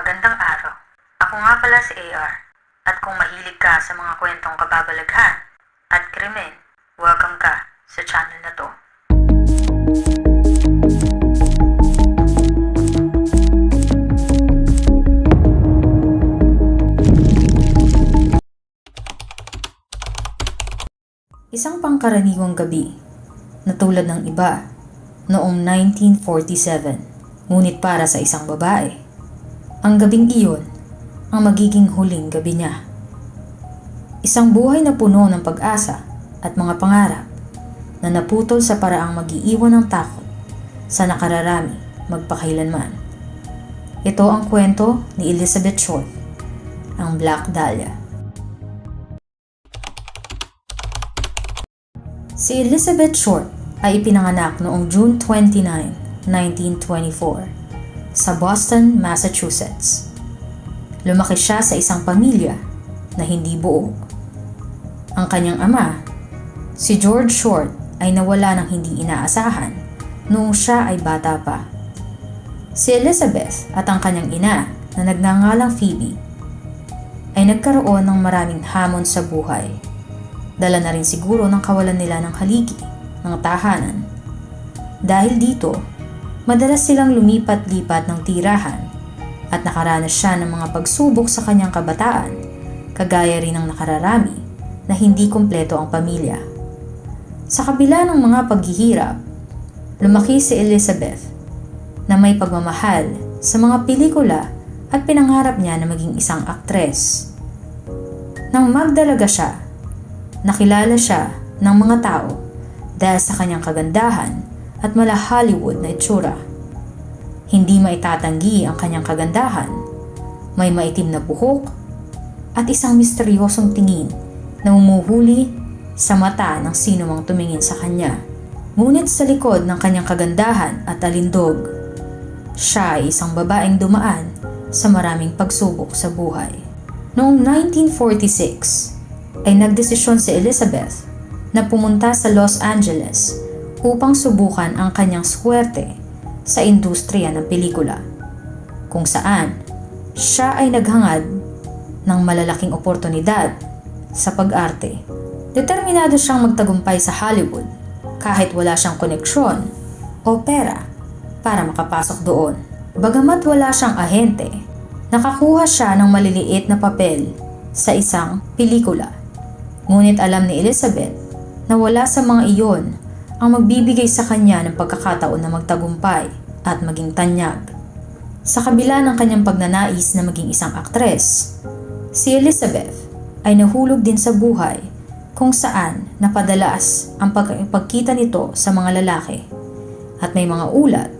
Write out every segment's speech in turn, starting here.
Magandang araw. Ako nga pala si AR. At kung mahilig ka sa mga kwentong kababalaghan at krimen, welcome ka sa channel na to. Isang pangkaraniwang gabi na tulad ng iba noong 1947, ngunit para sa isang babae. Ang gabing iyon ang magiging huling gabi niya. Isang buhay na puno ng pag-asa at mga pangarap na naputol sa paraang mag-iiwan ng takot sa nakararami magpakailanman. Ito ang kwento ni Elizabeth Short, ang Black Dahlia. Si Elizabeth Short ay ipinanganak noong June 29, 1924 sa Boston, Massachusetts. Lumaki siya sa isang pamilya na hindi buo. Ang kanyang ama, si George Short ay nawala ng hindi inaasahan noong siya ay bata pa. Si Elizabeth at ang kanyang ina na nagngangalang Phoebe ay nagkaroon ng maraming hamon sa buhay Dala na rin siguro ng kawalan nila ng haligi, ng tahanan. Dahil dito, madalas silang lumipat-lipat ng tirahan at nakaranas siya ng mga pagsubok sa kanyang kabataan, kagaya rin ng nakararami na hindi kumpleto ang pamilya. Sa kabila ng mga paghihirap, lumaki si Elizabeth na may pagmamahal sa mga pelikula at pinangarap niya na maging isang aktres. Nang magdalaga siya, nakilala siya ng mga tao dahil sa kanyang kagandahan at mala Hollywood na itsura. Hindi maitatanggi ang kanyang kagandahan. May maitim na buhok at isang misteryosong tingin na umuhuli sa mata ng sino mang tumingin sa kanya. Ngunit sa likod ng kanyang kagandahan at alindog, siya ay isang babaeng dumaan sa maraming pagsubok sa buhay. Noong 1946, ay nagdesisyon si Elizabeth na pumunta sa Los Angeles upang subukan ang kanyang swerte sa industriya ng pelikula, kung saan siya ay naghangad ng malalaking oportunidad sa pag-arte. Determinado siyang magtagumpay sa Hollywood kahit wala siyang koneksyon o pera para makapasok doon. Bagamat wala siyang ahente, nakakuha siya ng maliliit na papel sa isang pelikula Ngunit alam ni Elizabeth na wala sa mga iyon ang magbibigay sa kanya ng pagkakataon na magtagumpay at maging tanyag. Sa kabila ng kanyang pagnanais na maging isang aktres, si Elizabeth ay nahulog din sa buhay kung saan napadalas ang pagkita nito sa mga lalaki at may mga ulat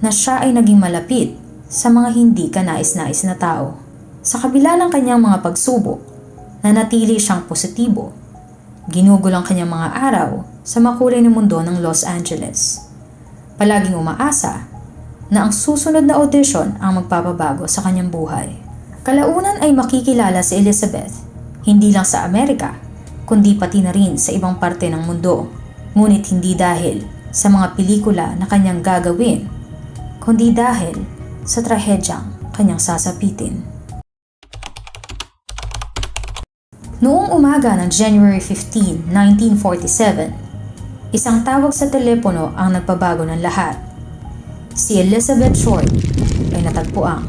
na siya ay naging malapit sa mga hindi kanais-nais na tao. Sa kabila ng kanyang mga pagsubok, nanatili siyang positibo. Ginugol ang kanyang mga araw sa makulay na mundo ng Los Angeles. Palaging umaasa na ang susunod na audition ang magpapabago sa kanyang buhay. Kalaunan ay makikilala si Elizabeth, hindi lang sa Amerika, kundi pati na rin sa ibang parte ng mundo. Ngunit hindi dahil sa mga pelikula na kanyang gagawin, kundi dahil sa trahedyang kanyang sasapitin. Noong umaga ng January 15, 1947, isang tawag sa telepono ang nagpabago ng lahat. Si Elizabeth Short ay natagpuang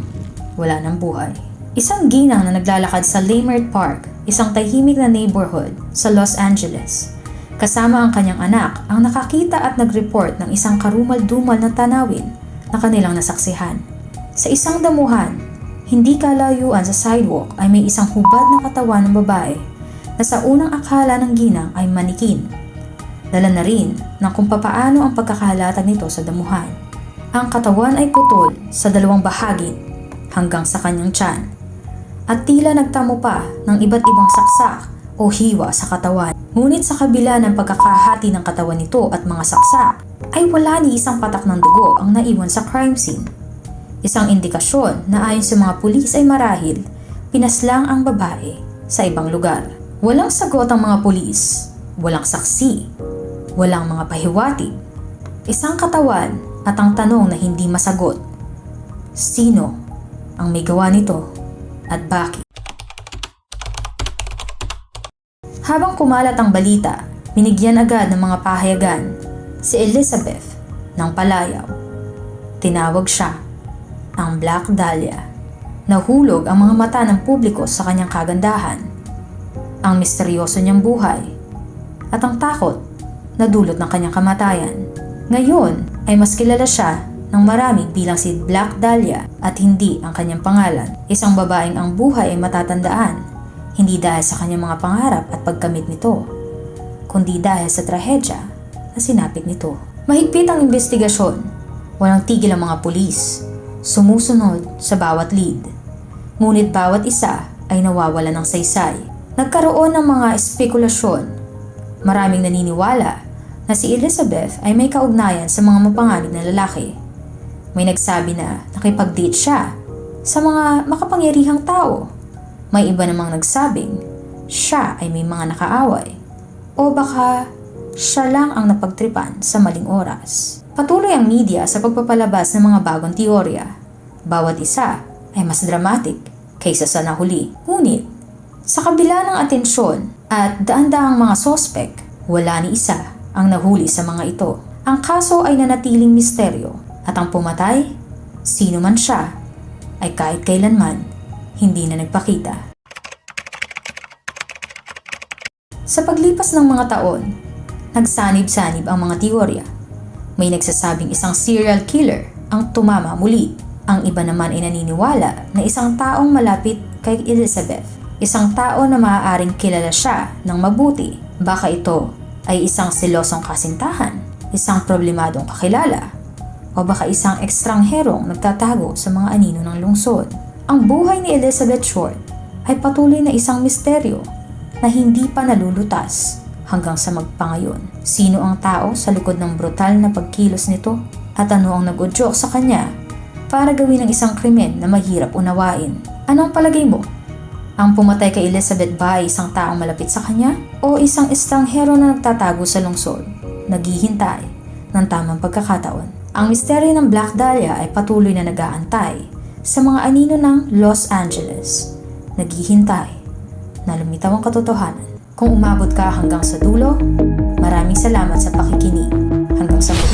wala ng buhay. Isang ginang na naglalakad sa Leimert Park, isang tahimik na neighborhood sa Los Angeles. Kasama ang kanyang anak ang nakakita at nag-report ng isang karumal-dumal na tanawin na kanilang nasaksihan. Sa isang damuhan, hindi kalayuan sa sidewalk ay may isang hubad na katawan ng babae na sa unang akala ng ginang ay manikin. Dala na rin ng kung papaano ang pagkakalatag nito sa damuhan. Ang katawan ay putol sa dalawang bahagi hanggang sa kanyang tiyan at tila nagtamo pa ng iba't ibang saksak o hiwa sa katawan. Ngunit sa kabila ng pagkakahati ng katawan nito at mga saksak, ay wala ni isang patak ng dugo ang naiwan sa crime scene Isang indikasyon na ayon sa mga pulis ay marahil pinaslang ang babae sa ibang lugar. Walang sagot ang mga pulis, walang saksi, walang mga pahiwati. Isang katawan at ang tanong na hindi masagot. Sino ang may gawa nito at bakit. Habang kumalat ang balita, binigyan agad ng mga pahayagan si Elizabeth ng palayaw. Tinawag siya ang Black Dahlia. Nahulog ang mga mata ng publiko sa kanyang kagandahan, ang misteryoso niyang buhay, at ang takot na dulot ng kanyang kamatayan. Ngayon ay mas kilala siya ng marami bilang si Black Dahlia at hindi ang kanyang pangalan. Isang babaeng ang buhay ay matatandaan, hindi dahil sa kanyang mga pangarap at pagkamit nito, kundi dahil sa trahedya na sinapit nito. Mahigpit ang investigasyon, walang tigil ang mga pulis, sumusunod sa bawat lead. Ngunit bawat isa ay nawawala ng saysay. Nagkaroon ng mga espekulasyon. Maraming naniniwala na si Elizabeth ay may kaugnayan sa mga mapanganib na lalaki. May nagsabi na nakipag-date siya sa mga makapangyarihang tao. May iba namang nagsabing siya ay may mga nakaaway. O baka siya lang ang napagtripan sa maling oras. Patuloy ang media sa pagpapalabas ng mga bagong teorya. Bawat isa ay mas dramatic kaysa sa nahuli. Ngunit, sa kabila ng atensyon at daan-daang mga sospek, wala ni isa ang nahuli sa mga ito. Ang kaso ay nanatiling misteryo at ang pumatay, sino man siya, ay kahit kailanman hindi na nagpakita. Sa paglipas ng mga taon, nagsanib-sanib ang mga teorya. May nagsasabing isang serial killer ang tumama muli. Ang iba naman ay naniniwala na isang taong malapit kay Elizabeth. Isang tao na maaaring kilala siya ng mabuti. Baka ito ay isang silosong kasintahan, isang problemadong kakilala, o baka isang ekstrangherong nagtatago sa mga anino ng lungsod. Ang buhay ni Elizabeth Short ay patuloy na isang misteryo na hindi pa nalulutas hanggang sa magpangayon. Sino ang tao sa likod ng brutal na pagkilos nito at ano ang nag-udyok sa kanya para gawin ang isang krimen na mahirap unawain? Anong palagay mo? Ang pumatay kay Elizabeth ba ay isang taong malapit sa kanya o isang estranghero na nagtatago sa lungsod, naghihintay ng tamang pagkakataon? Ang misteryo ng Black Dahlia ay patuloy na nag-aantay sa mga anino ng Los Angeles, naghihintay na lumitaw ang katotohanan. Kung umabot ka hanggang sa dulo, maraming salamat sa pakikinig. Hanggang sa muli.